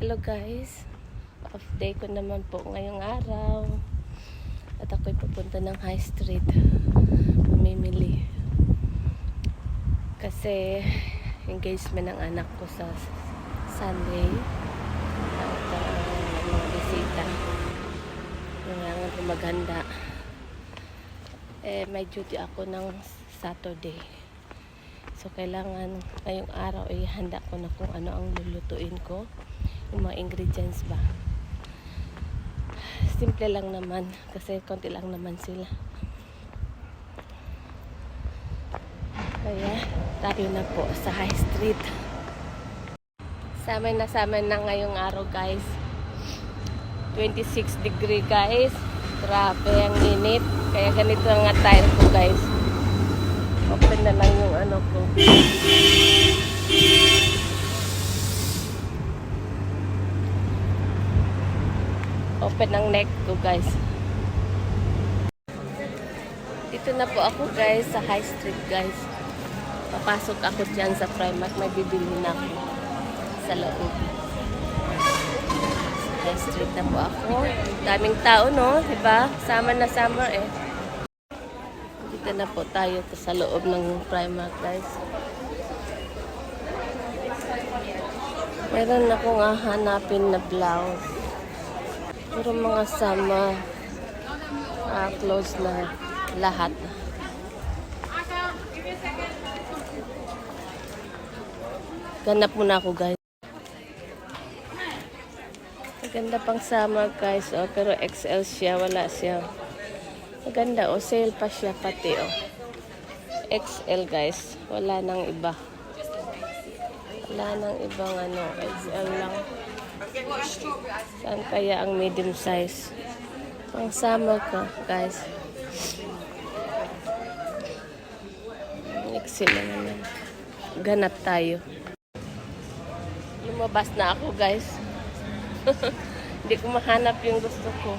Hello guys, off day ko naman po ngayong araw. At ako'y pupunta ng high street. Mamimili. Kasi engagement ng anak ko sa Sunday. At uh, mga bisita. Kailangan ko maghanda. Eh, may duty ako ng Saturday. So, kailangan ngayong araw ay handa ko na kung ano ang lulutuin ko. Yung mga ingredients ba. Simple lang naman. Kasi konti lang naman sila. Kaya, tayo na po sa high street. Sama na sama na ngayong araw guys. 26 degree guys. Grabe ang init. Kaya ganito ang attire ko guys. Open na lang yung ano ko. Open ang neck ko guys. Dito na po ako guys sa high street guys. Papasok ako dyan sa Primark. May bibili na ako sa loob. Sa high street na po ako. Daming tao no, diba? Summer na summer eh. Dito na po tayo sa loob ng Primark guys. Meron akong hahanapin na blouse. Puro mga sama ah, clothes na lahat. Ganap muna ako guys. Maganda pang summer guys, oh, pero XL siya, wala siya. Maganda, oh, sale pa siya pati, oh. XL guys, wala nang iba. Wala nang ibang ano, XL lang. Saan kaya ang medium size? Pang summer ka, guys. XL na naman. Ganap tayo. Lumabas na ako, guys. Hindi ko mahanap yung gusto ko.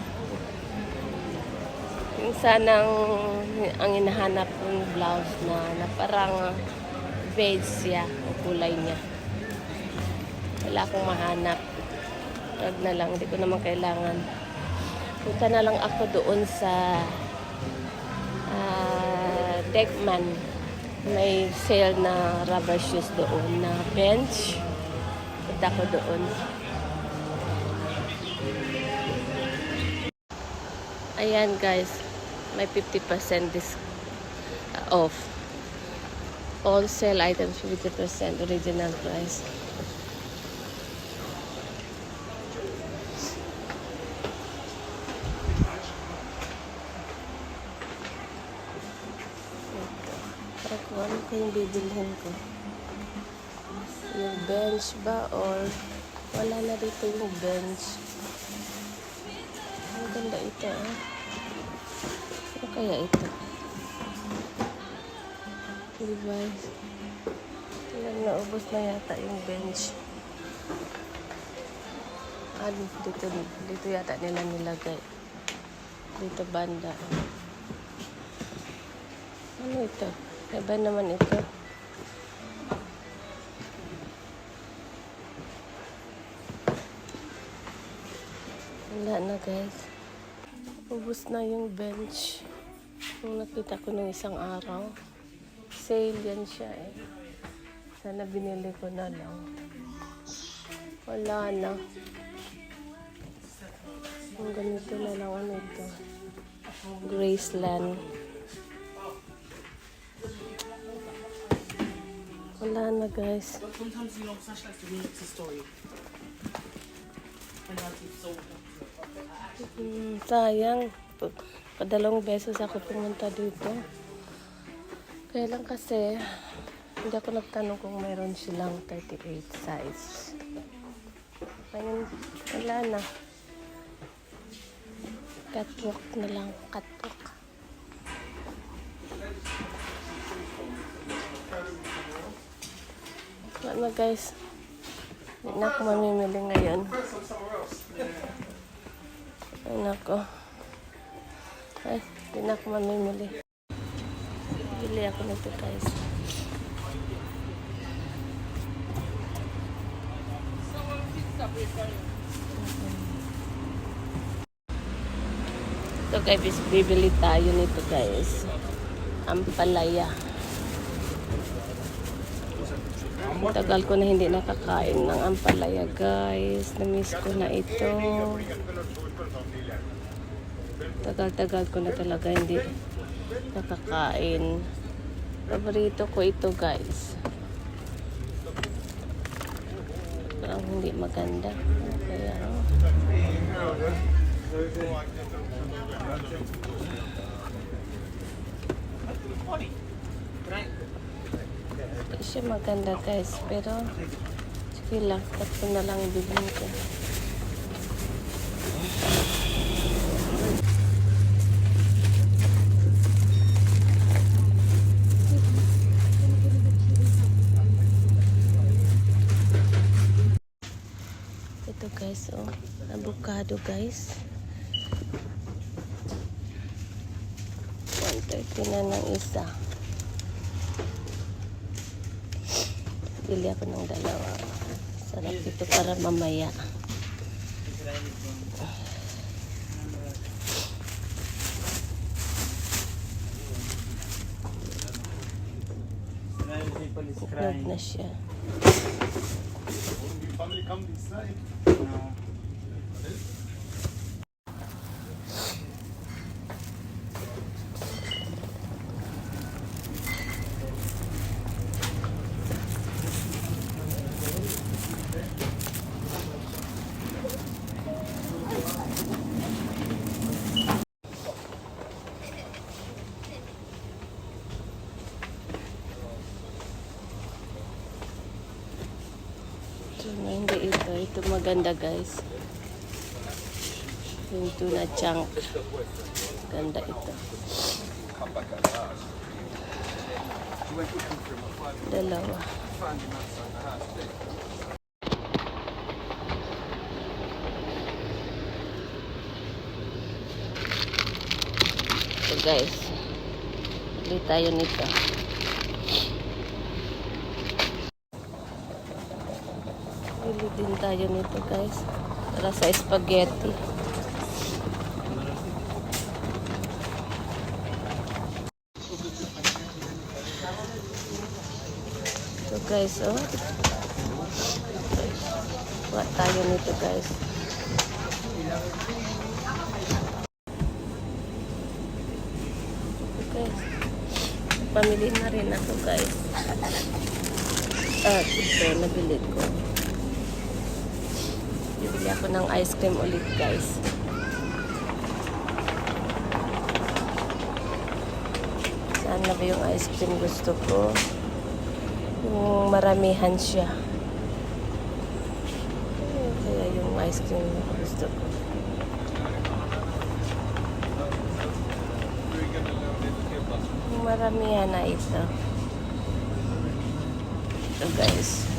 Yung sanang ang hinahanap ng blouse na, na parang beige siya, ang kulay niya. Wala akong mahanap. Wag na lang, hindi ko naman kailangan. Punta na lang ako doon sa ah, Deckman. May sale na rubber shoes doon na bench. Punta ko doon. Ayan guys, may 50% dis off. All sale items 50% original price. Ito. Para kung ano ko yung bibilhin ko. Yung bench ba or wala na dito yung bench. Ang ganda ito ah. Ano kaya ito? Diba? Ilan naubos na yata yung bench. Ah, dito, dito yata nila nilagay. Dito banda. Ano ito? Iba naman ito. Wala na guys. Ubus na yung bench. Yung nakita ko nung isang araw. Sale yan siya eh. Sana binili ko na lang. Wala na. Ang ganito na lang ano ito. Graceland. Wala na guys. But sometimes you know such like to remix the story. And that's it so Hmm, sayang. Padalawang beses ako pumunta dito. Kaya lang kasi, hindi ako nagtanong kung meron silang 38 size. Ngayon, wala na. Catwalk na lang, catwalk. Na guys. Hindi na ako mamimili ngayon. Ay, nako. Ay, hindi na ako mamimili. Bili ako nito guys. So guys, bibili tayo nito guys. Ang palaya. Tagal ko na hindi nakakain ng ampalaya guys. Namiss ko na ito. Tagal-tagal ko na talaga hindi nakakain. Paborito ko ito guys. Parang hindi maganda. Kaya, hindi siya maganda guys. Pero, sige lang. Tatlo na lang ibigin ko. Ito guys, oh. Avocado guys. 130 na ng isa. Bili ako ng dalawa. Sarap ito para mamaya. Itlog na siya. Tuna, hindi ito. Maganda guys. Yung tuna chunk. Ganda ito. Dalawa. So guys, bili tayo nito. Bili din tayo nito guys. Para sa spaghetti. So guys, oh. Kuha tayo nito guys. Okay. Pamili na rin ako guys. At ito, nabili ko. Bibili ako ng ice cream ulit guys. Saan na ba yung ice cream gusto ko? Yung maramihan siya. Kaya yung ice cream gusto ko. Yung maramihan na ito. Ito guys.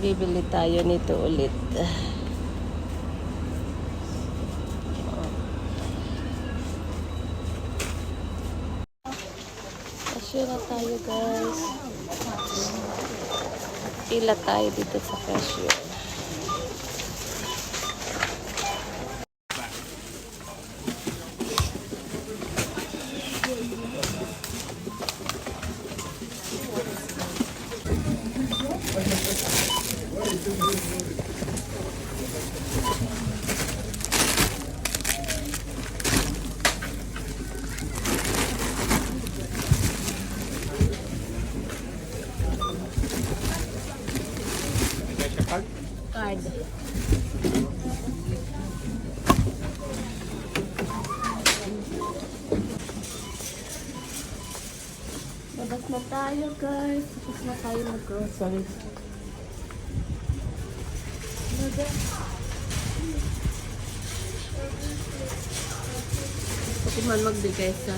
Bibili tayo nito ulit. Cashier na tayo guys. Pila tayo dito sa cashier. Labas na tayo guys. Tapos na tayo mag-grocery. Gusto ko man magbigay sa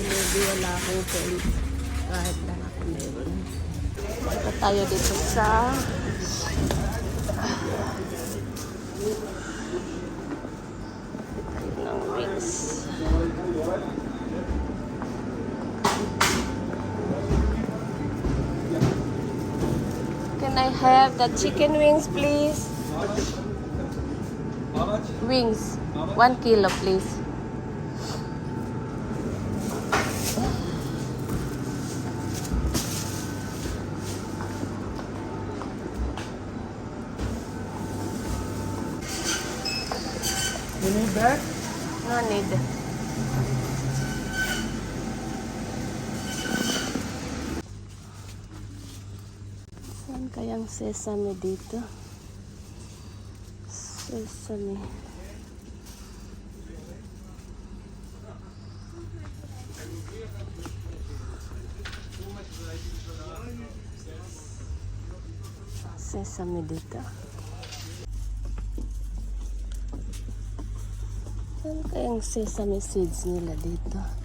hindi wala akong point. Kahit lang ako meron. Punta tayo dito sa. Can I have the chicken wings, please? Wings. One kilo, please. Kayang sesame dito? Sesame. Sesame dito. Saan kayang sesame seeds nila dito?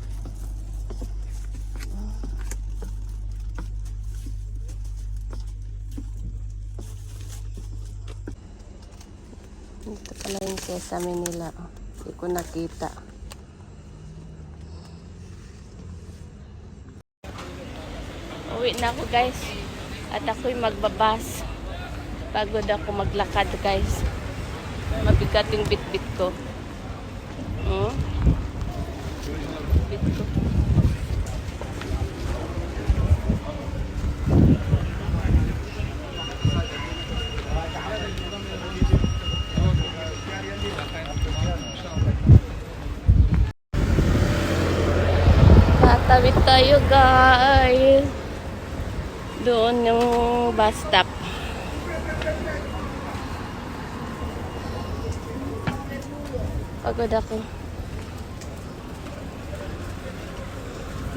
Dito pala yung sesame nila. Hindi ko nakita. Uwi na ako guys. At ako'y magbabas. Pagod ako maglakad guys. Mabigat yung bit-bit ko. Hmm? Bit ko. Tayo guys. Doon yung bus stop. Pagod ako.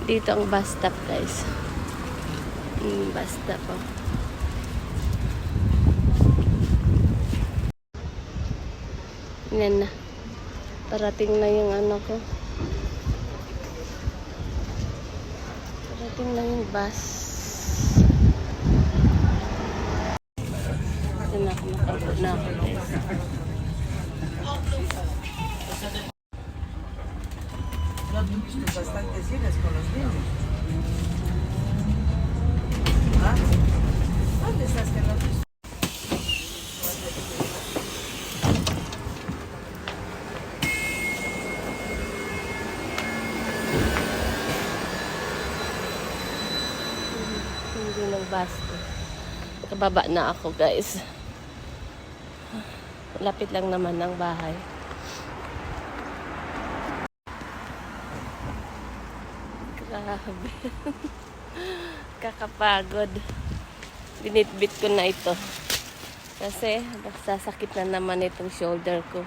Dito ang bus stop guys. Mm, bus stop oh. Yan na. Parating na yung ano ko. Parating na yung bus. Yan na ako, nakaupo na ako guys. Bastante cines con los niños. ¿Ah? ¿Dónde estás que no te Hindi ng bus. Kababa na ako guys. Lapit lang naman ang bahay. Grabe. Kakapagod. Binitbit ko na ito. Kasi sasakit na naman itong shoulder ko.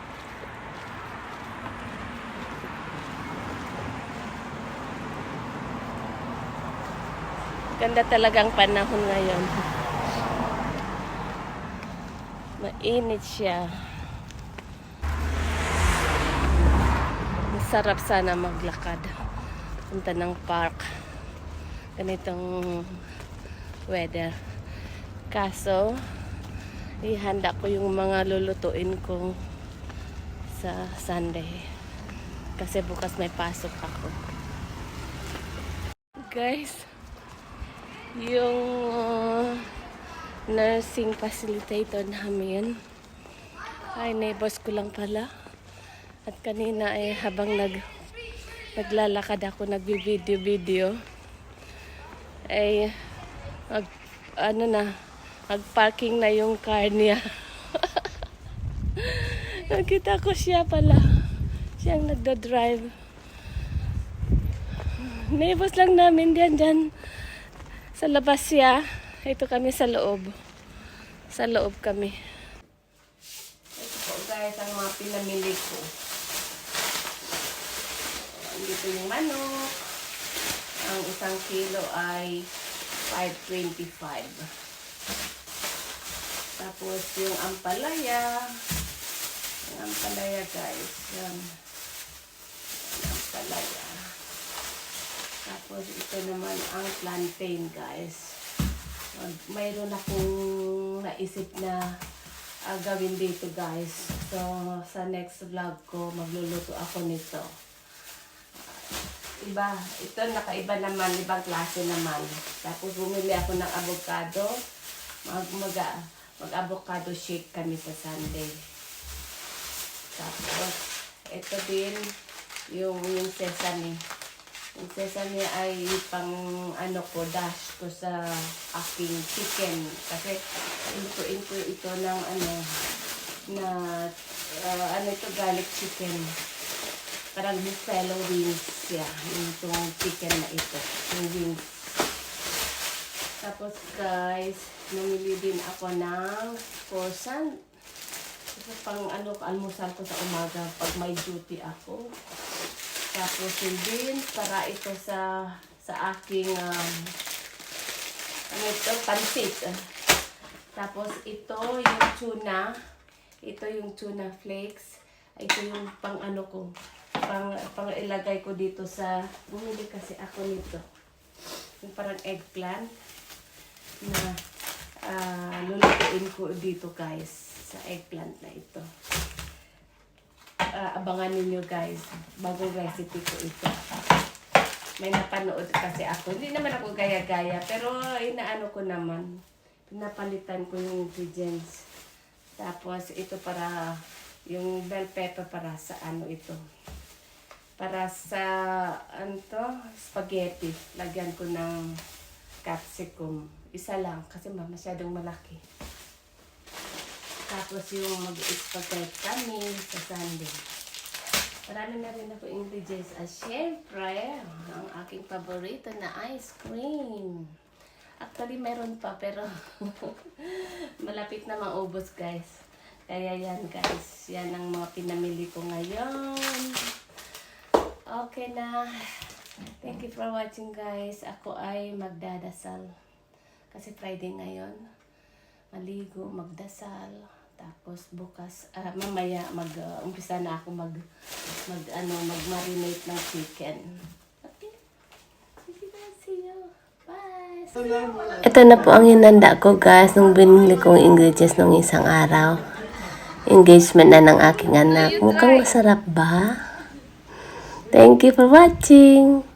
Ganda talagang panahon ngayon. Mainit siya. Masarap sana maglakad. Punta ng park. Ganitong weather. Kaso, ihanda ko yung mga lulutuin ko sa Sunday. Kasi bukas may pasok ako. Guys, yung uh, nursing facilitator namin. Ay neighbors ko lang pala. At kanina ay habang nag naglalakad ako nagbi-video video ay mag, ano na mag-parking na yung car niya. Nakita ko siya pala. Siyang nagda-drive neighbors lang namin diyan diyan sa labas siya. Ito kami sa loob. Sa loob kami. Ito po guys ang mga pinamili ko. Dito yung manok. Ang isang kilo ay 5.25. Tapos yung ampalaya. Yung ampalaya guys. Yan. Yung ampalaya. Tapos ito naman ang plantain guys. Mag- Mayroon akong naisip na ah, gawin dito guys. So sa next vlog ko magluluto ako nito. Iba, ito nakaiba naman, ibang klase naman. Tapos bumili ako ng avocado. Mag, mag, mag-avocado shake kami sa Sunday. Tapos, ito din, yung, yung sesame. Yung sesame ay pang ano ko, dash ko sa aking chicken. Kasi, ilutuin ko ito ng ano, na, uh, ano ito, garlic chicken. Parang buffalo wings siya. Yung itong chicken na ito. Yung wings. Tapos guys, namili din ako ng croissant. Ito pang ano, almusal ko sa umaga pag may duty ako. Tapos yun din, para ito sa sa aking um, ano ito, pansit. Tapos ito yung tuna. Ito yung tuna flakes. Ito yung pang ano ko. Pang, pang ilagay ko dito sa, bumili kasi ako nito. Yung parang eggplant na ah lulutuin ko dito guys sa eggplant na ito. Ah, abangan ninyo guys, bagong recipe ko ito. May napanood kasi ako. Hindi naman ako gaya-gaya, pero inaano ko naman. Pinapalitan ko yung ingredients. Tapos ito para yung bell pepper para sa ano ito. Para sa ano to, spaghetti. Lagyan ko ng capsicum. Isa lang kasi ma- masyadong malaki. Tapos yung mag-spaghetti kami sa Sunday. Marami na rin ako ingredients. At syempre, ang aking paborito na ice cream. Actually, meron pa pero malapit na maubos guys. Kaya yan guys. Yan ang mga pinamili ko ngayon. Okay na. Thank you for watching guys. Ako ay magdadasal. Kasi Friday ngayon. Maligo, magdasal. Tapos bukas, ah, mamaya mag-umpisa na ako mag, mag, ano, mag-marinate ng chicken. Okay? See you. Bye. Ito na po ang hinanda ko guys nung binili kong ingredients nung isang araw. Engagement na ng aking anak. Mukhang masarap ba? Thank you for watching.